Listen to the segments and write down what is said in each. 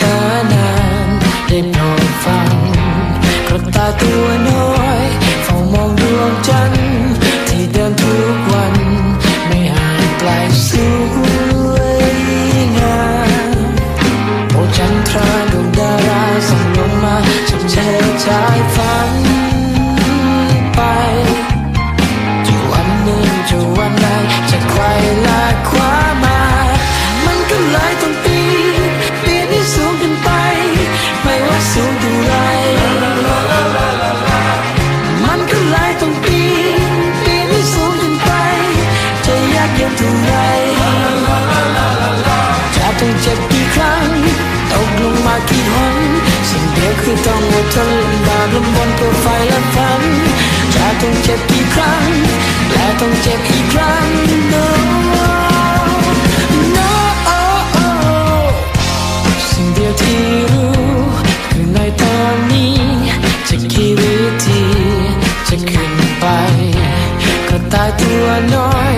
ชาแนนได้โปรดฟังกระตาตัวน้อยเฝ้ามองดวงจันทร์ที่เดินทุกวัน ไม่ห่างไกลสวยงามโอจันทราดวงดาราส่องลงมาฉันเชิดชายฝันไปจะวันหนึ่งจากี่หนสิ่งเดียวคือต้องอดทนลำบากลำบนเพื่อไฟและฝันจะต้องเจ็บกี่ครั้ง และต้องเจ็บอีกครั้ง no no สิ่งเดียวที่รู้คือในตอนนี้จะกี่วิธีจะขึ้นไป ก็ตายตัวน้อย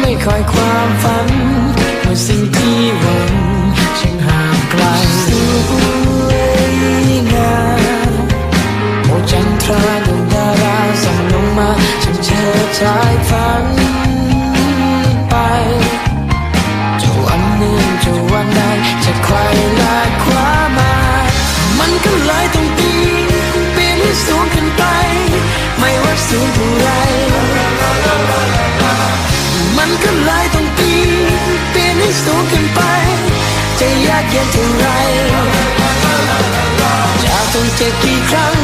ไม่คอยความฝัน เชิดชายฝันไปจะวันหนึ่งจะวันใดจะใครลากคว้ามา มันก็เลยต้องปีนปีนให้สูงขึ้นไป ไม่ว่าสูงเท่าไร มันก็เลยต้องปีนปีนให้สูงขึ้นไป จะยากเย็นเท่าไรจะต้องเจ็บกี่ครั้ง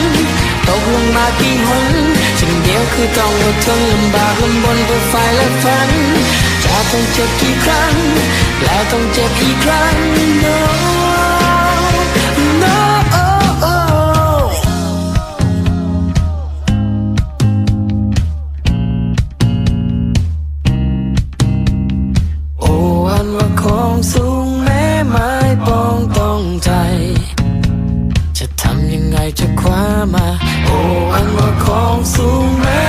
คือต้องอดทนลำบากลำบนเพื่อไฟและฝัน จะต้องเจ็บกี่ครั้ง และต้องเจ็บอีกครั้ง no no โอ้อันว่าของสูงแม้ไม้ปองต้องใจ จะทำยังไงจะคว้ามา โอ้อันว่าของสูงแม้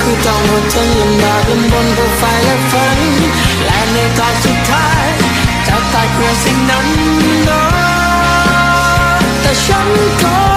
คือต้องอดทนลำบากลำบนบนไฟและฝนและในตอนสุดท้ายจะตายเพื่อสิ่งนั้นแต่ฉันก็